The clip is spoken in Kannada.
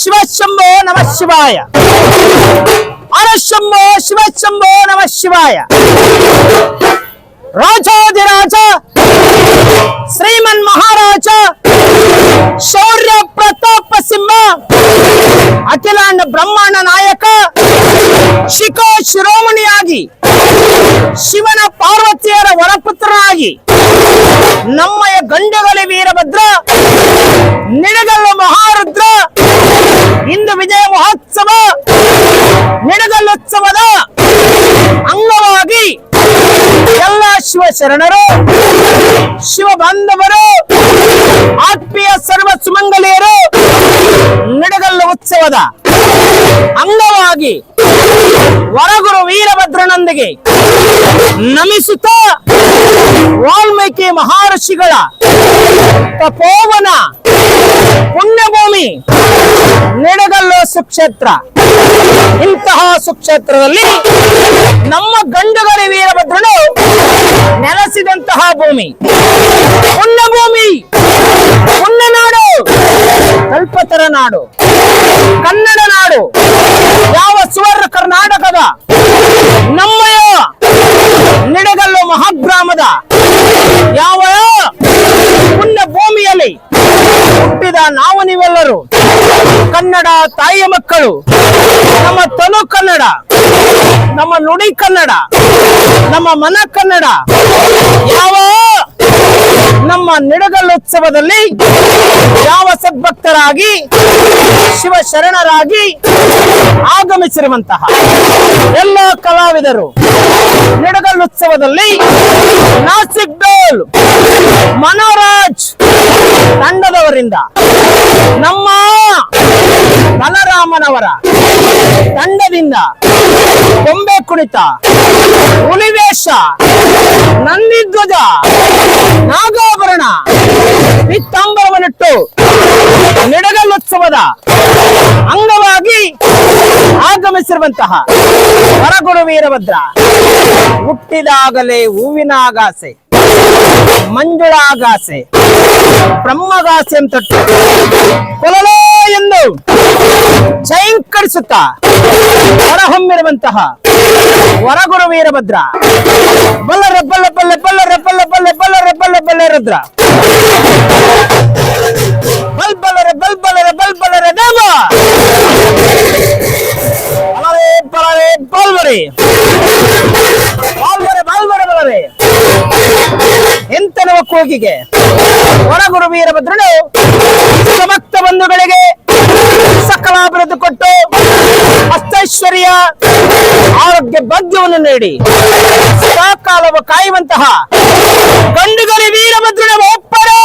ಶಿವ ಶಂಭೋ ನಮ ಶಿವಾಯ. ಅರಶಂಭೋ ಶಿವ ಶಂಭೋ ನಮ ಶಿವಾಯ. ರಾಜಾಧಿರಾಜ ಶ್ರೀಮನ್ ಮಹಾರಾಜ, ಶೌರ್ಯ ಪ್ರತಾಪ ಸಿಂಹ, ಅಖಿಲಾಂಡ ಬ್ರಹ್ಮಾಂಡ ನಾಯಕ, ಶಿಖೋ ಶಿರೋಮಣಿಯಾಗಿ, ಶಿವನ ಪಾರ್ವತಿಯರ ವರಪುತ್ರನಾಗಿ ನಮ್ಮಯ ಗಂಡಗಲಿ ವೀರಭದ್ರ ನಿಡಗಲ್ಲು ಮಹಾರುದ್ರ, ಇಂದು ವಿಜಯ ಮಹೋತ್ಸವ ನಿಡಗಲ್ಲೋತ್ಸವದ ಅಂಗವಾಗಿ ಎಲ್ಲ ಶಿವ ಶರಣರು, ಶಿವ ಬಾಂಧವರು, ಆತ್ಮೀಯ ಸರ್ವ ಸುಮಂಗಲಿಯರು ನಿಡಗಲ್ಲು ಉತ್ಸವದ ಅಂಗವಾಗಿ ವರಗುರು ವೀರಭದ್ರನೊಂದಿಗೆ ನಮಿಸುತ್ತಾ ವಾಲ್ಮೀಕಿ ಮಹರ್ಷಿಗಳ ತಪೋವನ ಪುಣ್ಯಭೂಮಿ, ನಿಡಗಲ್ಲು ಸುಕ್ಷೇತ್ರ. ಇಂತಹ ಸುಕ್ಷೇತ್ರದಲ್ಲಿ ನಮ್ಮ ಗಂಡುಗರಿ ವೀರಭದ್ರನು ನೆಲೆಸಿದಂತಹ ಭೂಮಿ. ಪುಣ್ಯಭೂಮಿ ಪುಣ್ಯನಾಡು ಕಲ್ಪತರ ನಾಡು, ಕನ್ನಡ ನಾಡು, ಯಾವ ಸುವರ್ಣ ಕರ್ನಾಟಕದ ನಮ್ಮಯ ನಿಡಗಲ್ಲು ಮಹಾಗ್ರಾಮದ ಯಾವ ಪುಣ್ಯ ಭೂಮಿಯಲ್ಲಿ ಹುಟ್ಟಿದ ನಾವು ನೀವೆಲ್ಲರೂ. ಕನ್ನಡ ತಾಯಿಯ ಮಕ್ಕಳು. ನಮ್ಮ ತನು ಕನ್ನಡ. ನಮ್ಮ ನುಡಿ ಕನ್ನಡ. ನಮ್ಮ ಮನ ಕನ್ನಡ. ಯಾವ ನಮ್ಮ ನಿಡಗಲ್ಲೋತ್ಸವದಲ್ಲಿ ಯಾವ ಸದ್ಭಕ್ತರಾಗಿ ಶಿವ ಶರಣರಾಗಿ ಆಗಮಿಸಿರುವಂತಹ ಎಲ್ಲ ಕಲಾವಿದರು ನಿಡಗಲ್ಲೋತ್ಸವದಲ್ಲಿ ನಾಸಿಕ್ ಡೋಲ್, ಮನೋರಾಜ್ ತಂಡದವರಿಂದ ನಮ್ಮ ಬಲರಾಮನವರ ತಂಡದಿಂದ ಕೊಂಬೆ ಕುಣಿತ, ಹುಲಿವೇಷ, ನಂದಿಧ್ವಜ, ನಾಗಾಭರಣ ಪಿತ್ತಾಂಬರವನ್ನಿಟ್ಟು ನಿಡಗಲ್ಲೋತ್ಸವದ ಅಂಗವಾಗಿ ಆಗಮಿಸಿರುವಂತಹ ಹೊರಗುರು ವೀರಭದ್ರ ಹುಟ್ಟಿದಾಗಲೇ ಹೂವಿನ ಆಗಾಸೆ, ಮಂಜುಳಾಗಾಸೆ ಬ್ರಹ್ಮಗಾಸೆ ಅಂತಟ್ಟು ಕೊಲಲೋ ಎಂದು ಚೈಂಕಡಿಸುತ್ತಾ ಹೊರಹೊಮ್ಮಿರುವಂತಹ ವರಗುರು ವೀರಭದ್ರ ಬಲ್ಲರ ಬಲ್ಲ ಬಲ್ಲೆ ಬಲ್ಲರ ಬಲ್ಲ ಬಲ್ಲೆ ಬಲ್ಲರ ಬಲ್ಲ ಬಲ್ಲೆ ರುದ್ರ ಬಾಲ್ವರೆ ಬಾಲ್ವರೆ ಬಲರೆ ಎಂತನವ ಕೂಗಿಗೆ ಹೊರಗುರು ವೀರಭದ್ರನು ಸಮಕ್ತ ಬಂಧುಗಳಿಗೆ ಸಕಲ ಅಭಿವೃದ್ಧಿ ಕೊಟ್ಟು ಅಷ್ಟೈಶ್ವರ್ಯ ಆರೋಗ್ಯ ಭಾಗ್ಯವನ್ನು ನೀಡಿ ಸದಾಕಾಲವ ಕಾಯುವಂತಹ ಗಂಡುಗರಿ ವೀರಭದ್ರನ ಒಪ್ಪರೇ